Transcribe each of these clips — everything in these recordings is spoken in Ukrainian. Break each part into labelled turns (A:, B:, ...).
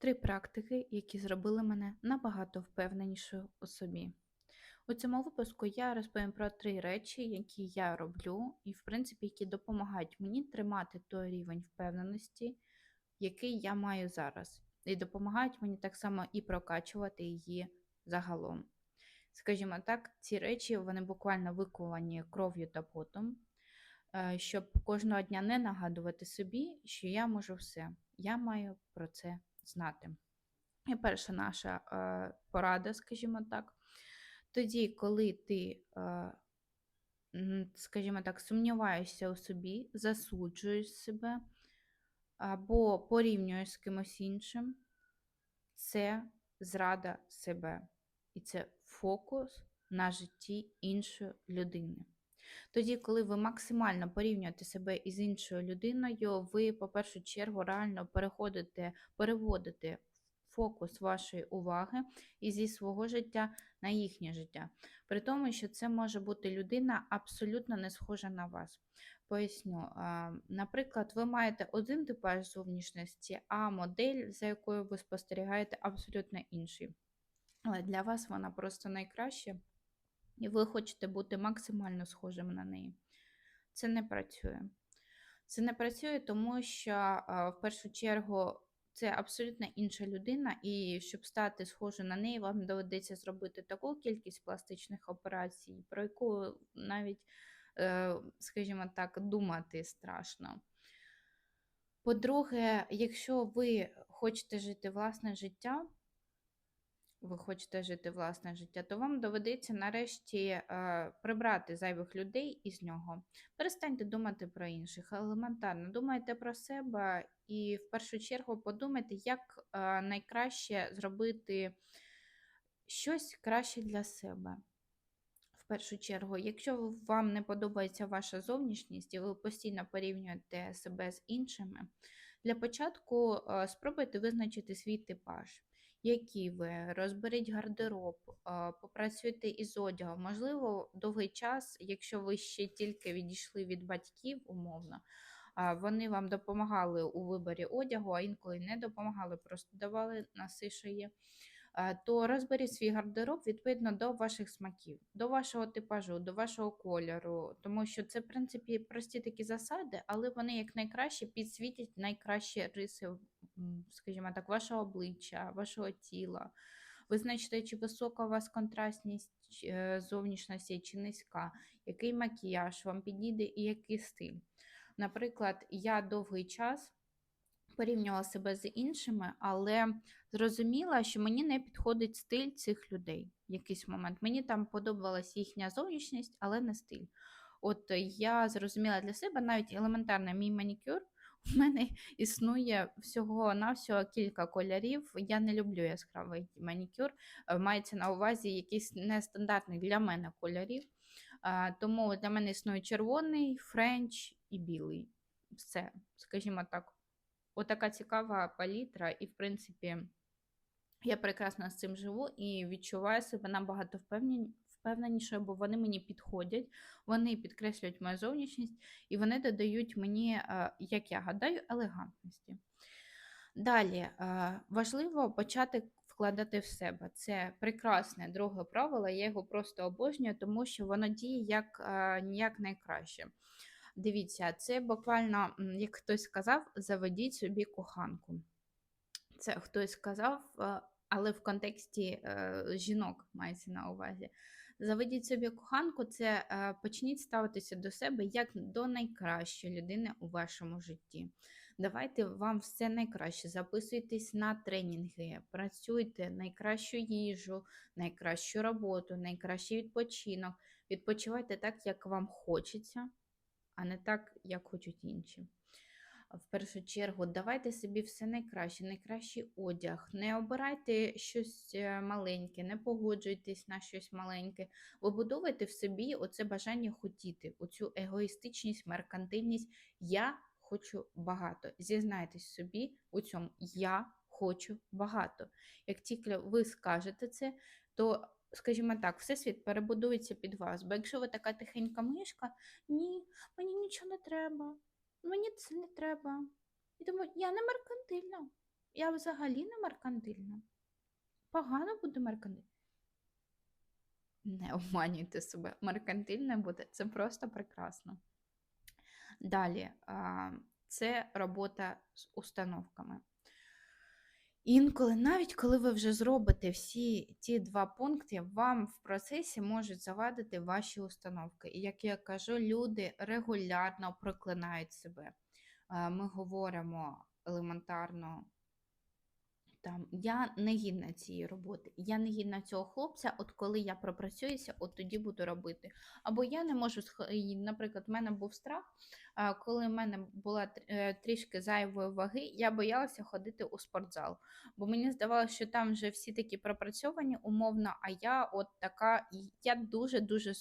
A: Три практики, які зробили мене набагато впевненішою у собі. У цьому випуску я розповім про три речі, які я роблю, і, в принципі, які допомагають мені тримати той рівень впевненості, який я маю зараз, і допомагають мені так само і прокачувати її загалом. Скажімо так, ці речі вони буквально виковані кров'ю та потом, е, щоб кожного дня не нагадувати собі, що я можу все. Я маю про це знати. І перша наша е, порада, скажімо так, тоді, коли ти, е, скажімо так, сумніваєшся у собі, засуджуєш себе або порівнюєш з кимось іншим, це зрада себе. І це фокус на житті іншої людини. Тоді, коли ви максимально порівнюєте себе із іншою людиною, ви, по першу чергу, реально переходите, переводите фокус вашої уваги і зі свого життя на їхнє життя. При тому, що це може бути людина абсолютно не схожа на вас. Поясню, наприклад, ви маєте один типаж зовнішності, а модель, за якою ви спостерігаєте, абсолютно інший. Але для вас вона просто найкраща, і ви хочете бути максимально схожим на неї. Це не працює. Це не працює, тому що, в першу чергу, це абсолютно інша людина, і щоб стати схожою на неї, вам доведеться зробити таку кількість пластичних операцій, про яку навіть, е, скажімо так, думати страшно. По-друге, якщо ви хочете жити власне життя, ви хочете жити власне життя, то вам доведеться нарешті е, прибрати зайвих людей із нього. Перестаньте думати про інших. Елементарно думайте про себе і в першу чергу подумайте, як е, найкраще зробити щось краще для себе. В першу чергу, якщо вам не подобається ваша зовнішність і ви постійно порівнюєте себе з іншими, для початку е, спробуйте визначити свій типаж які ви, розберіть гардероб, попрацюйте із одягом. Можливо, довгий час, якщо ви ще тільки відійшли від батьків, умовно, вони вам допомагали у виборі одягу, а інколи не допомагали, просто давали шиї. Е, то розберіть свій гардероб відповідно до ваших смаків, до вашого типажу, до вашого кольору, тому що це, в принципі, прості такі засади, але вони як найкраще підсвітять найкращі риси, скажімо так, вашого обличчя, вашого тіла. Визначте, чи висока у вас контрастність е, зовнішності, чи низька, який макіяж вам підійде і який стиль. Наприклад, я довгий час порівнювала себе з іншими, але зрозуміла, що мені не підходить стиль цих людей в якийсь момент. Мені там подобалась їхня зовнішність, але не стиль. От я зрозуміла для себе навіть елементарно мій манікюр. У мене існує всього-навсього кілька кольорів. Я не люблю яскравий манікюр. Е, мається на увазі якийсь нестандартний для мене кольорів. Тому для мене існує червоний, френч і білий. Все, скажімо так. Отака цікава палітра, і, в принципі, я прекрасно з цим живу і відчуваю себе набагато впевненіше, бо вони мені підходять, вони підкреслюють мою зовнішність, і вони додають мені, е, як я гадаю, елегантності. Далі, е, важливо почати вкладати в себе. Це прекрасне друге правило, я його просто обожнюю, тому що воно діє як е, ніяк найкраще. Дивіться, це буквально, як хтось сказав, заведіть собі коханку. Це хтось сказав, але в контексті жінок мається на увазі. Заведіть собі коханку, це е, почніть ставитися до себе як до найкращої людини у вашому житті. Давайте вам все найкраще. Записуйтесь на тренінги, працюйте найкращу їжу, найкращу роботу, найкращий відпочинок. Відпочивайте так, як вам хочеться а не так, як хочуть інші. В першу чергу, давайте собі все найкраще, найкращий одяг. Не обирайте щось е, маленьке, не погоджуйтесь на щось маленьке. Вибудовуйте в собі оце бажання хотіти, оцю егоїстичність, меркантильність. Я хочу багато. Зізнайтесь собі у цьому я хочу багато. Як тільки ви скажете це, то скажімо так, всесвіт перебудується під вас. Бо якщо ви така тихенька мишка, ні, мені нічого не треба, мені це не треба. І тому я не меркантильна. Я взагалі не меркантильна. Погано буде меркантильна. Не обманюйте себе. Меркантильне буде це просто прекрасно. Далі, це робота з установками. Інколи, навіть коли ви вже зробите всі ті два пункти, вам в процесі можуть завадити ваші установки. І як я кажу, люди регулярно проклинають себе. Е, Ми говоримо елементарно. Там я не гідна цієї роботи, я не гідна цього хлопця. От коли я пропрацююся, от тоді буду робити. Або я не можу наприклад, в мене був страх, коли в мене була е, трішки зайвої ваги, я боялася ходити у спортзал. Бо мені здавалося, що там вже всі такі пропрацьовані умовно, а я от така, і я дуже-дуже,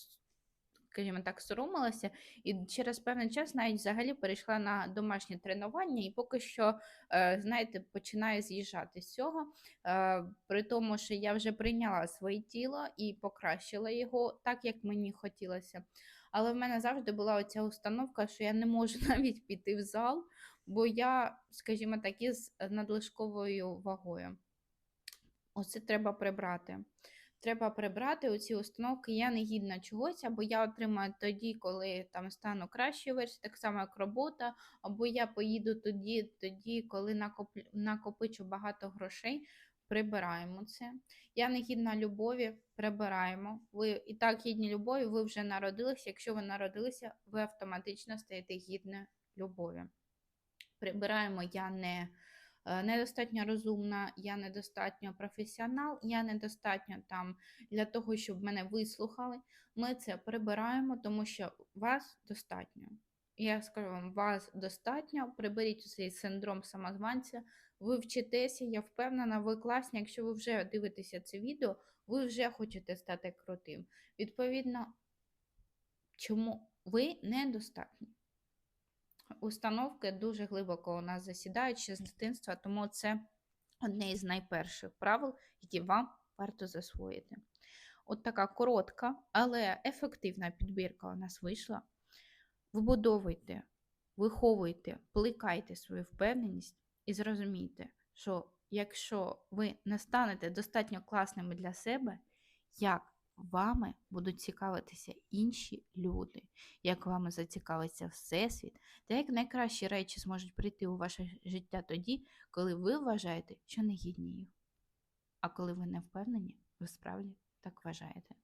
A: скажімо так, соромилася, і через певний час навіть взагалі перейшла на домашнє тренування, і поки що, е, знаєте, починаю з'їжджати з цього. Е, При тому, що я вже прийняла своє тіло і покращила його так, як мені хотілося. Але в мене завжди була оця установка, що я не можу навіть піти в зал, бо я, скажімо так, із надлишковою вагою. Оце треба прибрати. Треба прибрати оці установки. Я не гідна чогось, або я отримаю тоді, коли там стану кращою версією, так само як робота, або я поїду тоді, тоді, коли накоплю, накопичу багато грошей. Прибираємо це. Я не гідна любові, прибираємо. Ви і так гідні любові, ви вже народилися. Якщо ви народилися, ви автоматично стаєте гідною любові. Прибираємо я не недостатньо розумна, я недостатньо професіонал, я недостатньо там для того, щоб мене вислухали. Ми це прибираємо, тому що вас достатньо. Я скажу вам, вас достатньо. Приберіть цей синдром самозванця. Ви вчитеся, я впевнена, ви класні. Якщо ви вже дивитеся це відео, ви вже хочете стати крутим. Відповідно, чому ви недостатні? Установки дуже глибоко у нас засідають ще з дитинства, тому це одне із найперших правил, які вам варто засвоїти. От така коротка, але ефективна підбірка у нас вийшла. Вбудовуйте, виховуйте, плекайте свою впевненість і зрозумійте, що якщо ви не станете достатньо класними для себе, як вами будуть цікавитися інші люди, як вами зацікавиться Всесвіт, та як найкращі речі зможуть прийти у ваше життя тоді, коли ви вважаєте, що не гідні їх. А коли ви не впевнені, ви справді так вважаєте.